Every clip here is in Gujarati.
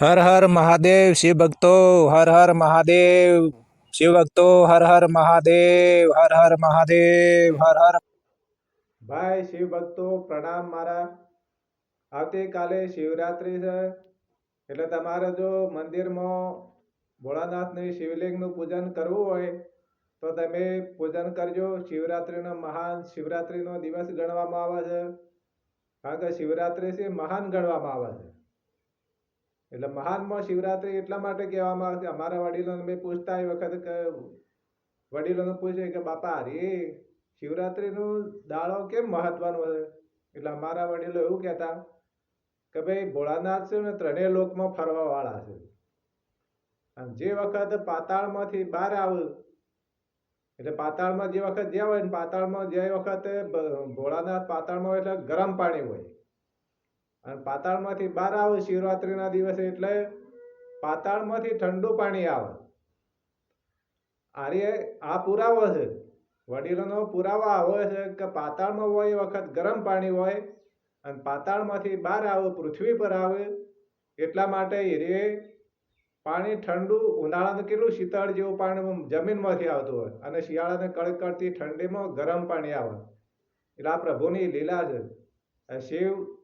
હર હર મહાદેવ શિવ ભક્તો, હર હર મહાદેવ, શિવ ભક્તો, હર હર મહાદેવ, હર હર મહાદેવ, હર હર ભાઈ શિવ ભક્તો, પ્રણામ મારા. આવતીકાલે શિવરાત્રિ છે. એટલે તમારે જો મંદિરમાં ભોળાનાથની શિવલિંગનું પૂજન કરવું હોય, તો તમે પૂજન કરજો. શિવરાત્રિનો મહાન શિવરાત્રિનો દિવસ ગણવામાં આવે છે. કારણ કે શિવરાત્રિ છે મહાન ગણવામાં આવે છે. એટલે મહાનમાં શિવરાત્રી એટલા માટે કહેવામાં આવે છે, અમારા વડીલોને મેં પૂછતા એ વખતે કે વડીલોને પૂછે કે બાપા, અરે, શિવરાત્રિનું દાડો કેમ મહત્વનો છે? એટલે અમારા વડીલો એવું કહેતા કે ભાઈ, ભોળાનાથ છે ને ત્રણેય લોકમાં ફરવા વાળા છે. અને જે વખત પાતાળમાંથી બહાર આવે, એટલે પાતાળમાં જે વખત જ્યાં હોય ને પાતાળમાં જે વખતે ભોળાનાથ પાતાળમાં હોય એટલે ગરમ પાણી હોય. અને પાતાળમાંથી બહાર આવે, શિવરાત્રિના દિવસે એટલે પાતાળમાંથી ઠંડુ પાણી આવે. આર્ય, આ પુરાવો છે. વડીલોનો પુરાવો આવો છે કે પાતાળમાં હોય એ વખત ગરમ પાણી હોય અને પાતાળમાંથી બહાર આવે, પૃથ્વી પર આવે, એટલા માટે એ પાણી ઠંડુ, ઉનાળાનું કેટલું શીતળ જેવું પાણી જમીનમાંથી આવતું હોય અને શિયાળાને કડકડતી ઠંડીમાં ગરમ પાણી આવે. એટલે આ પ્રભુની લીલા છે. શિવ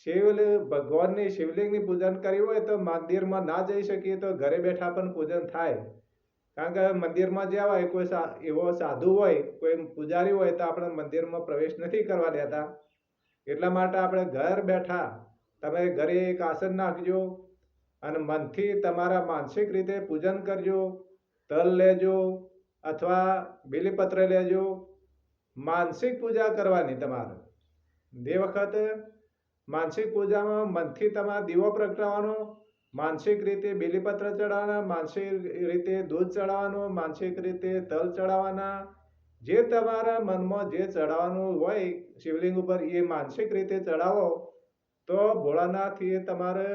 શિવ ભગવાનની શિવલિંગની પૂજન કરી હોય તો મંદિરમાં ના જઈ શકીએ તો ઘરે બેઠા પણ પૂજન થાય. કારણ કે મંદિરમાં જ્યાં હોય, કોઈ એવો સાધુ હોય, કોઈ પૂજારી હોય તો આપણે મંદિરમાં પ્રવેશ નથી કરવા દેતા. એટલા માટે આપણે ઘર બેઠા તમે ઘરે એક આસન નાખજો અને મનથી તમારા માનસિક રીતે પૂજન કરજો, તલ લેજો અથવા બીલીપત્ર લેજો. માનસિક પૂજા કરવાની તમારે. જે વખતે માનસિક પૂજામાં મનથી તમારે દીવો પ્રગટાવવાનો, માનસિક રીતે બેલીપત્ર ચડાવવાના, માનસિક રીતે દૂધ ચડાવવાનું, માનસિક રીતે તલ ચડાવવાના. જે તમારા મનમાં જે ચડાવવાનું હોય શિવલિંગ ઉપર એ માનસિક રીતે ચડાવો, તો ભોળાનાથ એ તમારે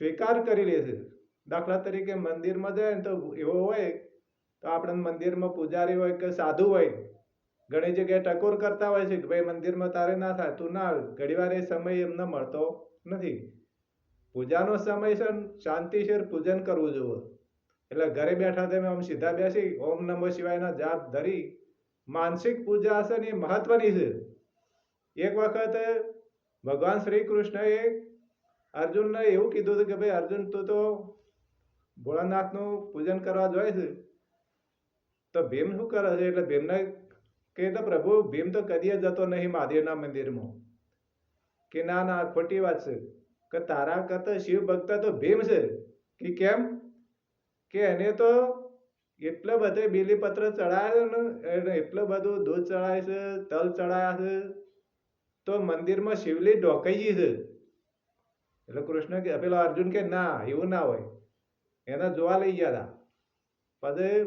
સ્વીકાર કરી લેશે દાખલા તરીકે મંદિરમાં જાય ને તો એવો હોય, તો આપણે મંદિરમાં પૂજારી હોય કે સાધુ હોય ઘણી જગ્યાએ ટકોર કરતા હોય છે કે ભાઈ મંદિરમાં તારે ના થાય, તું ના આવે. ઘણીવાર એ સમય એમને મળતો નથી. પૂજાનો સમય છે ને શાંતિસર પૂજન કરવું જોઈએ. એટલે ઘરે બેઠા તમે આમ સીધા બેસી, ઓમ નમો શિવાયના જાપ ધરી. માનસિક પૂજા હશે ને એ મહત્વની છે. એક વખત ભગવાન શ્રી કૃષ્ણએ અર્જુનને એવું કીધું હતું કે ભાઈ, અર્જુન, તું તો ભોળાનાથનું પૂજન કરવા જાય છે. તો ભીમ શું કરે છે? એટલે ભીમને કે તો પ્રભુ, ભીમ તો કદી જતો નહીં મહાદેવના મંદિરમાં. કે ના ના ખોટી વાત છે. કે તારા કરતા શિવ ભક્ત તો ભીમ છે. કે કેમ? કે એને તો એટલો બધે બીલીપત્ર ચડાયો ને, એને એટલું બધું દૂધ ચડાય છે, તલ ચડાયા છે, તો મંદિરમાં શિવલી ઢોકાઈ ગઈ છે. એટલે કૃષ્ણ કે, પેલો અર્જુન કે, ના, એવું ના હોય. એને જોવા લઈ ગયા હતા પછી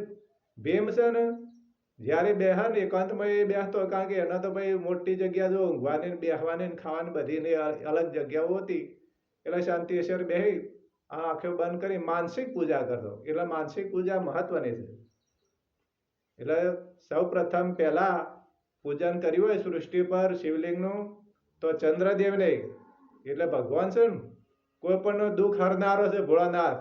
ભીમ છે ને જ્યારે બેહા ને એકાંતમાં એ બેસતો કારણ કે એના તો ભાઈ મોટી જગ્યા જો ઊંઘવાની બેહવાની ખાવાની બધી અલગ જગ્યાઓ હતી. એટલે શાંતિસર બેહી. આંખો બંધ કરી માનસિક પૂજા કરતો. એટલે માનસિક પૂજા મહત્વની છે. એટલે સૌ પ્રથમ પહેલા પૂજન કર્યું હોય સૃષ્ટિ પર, શિવલિંગનું, તો ચંદ્રદેવને, એટલે ભગવાન છે ને, કોઈ પણ દુઃખ હરનારો છે ભોળાનાથ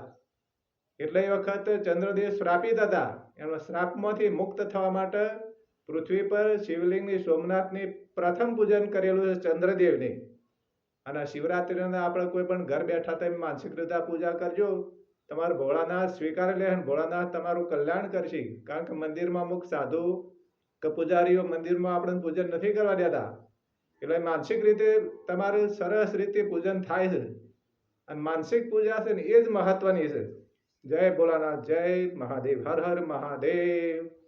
એટલે વખત ચંદ્રદેવ શ્રાપિત હતા. એનો શ્રાપમાંથી મુક્ત થવા માટે પૃથ્વી પર શિવલિંગની સોમનાથની પ્રથમ પૂજન કરેલું છે ચંદ્રદેવની. અને શિવરાત્રિના આપણે કોઈ પણ ઘર બેઠા તમે માનસિક રીતે પૂજા કરજો. તમારું ભોળાનાથ સ્વીકારી લે અને ભોળાનાથ તમારું કલ્યાણ કરશે. કારણ કે મંદિરમાં અમુક સાધુ કે પૂજારીઓ મંદિરમાં આપણે પૂજન નથી કરવા દેતા. એટલે માનસિક રીતે તમારે સરસ રીતે પૂજન થાય છે. અને માનસિક પૂજા છે ને એ જ મહત્વની છે. જય ભોલાનાથ જય મહાદેવ હર હર મહાદેવ.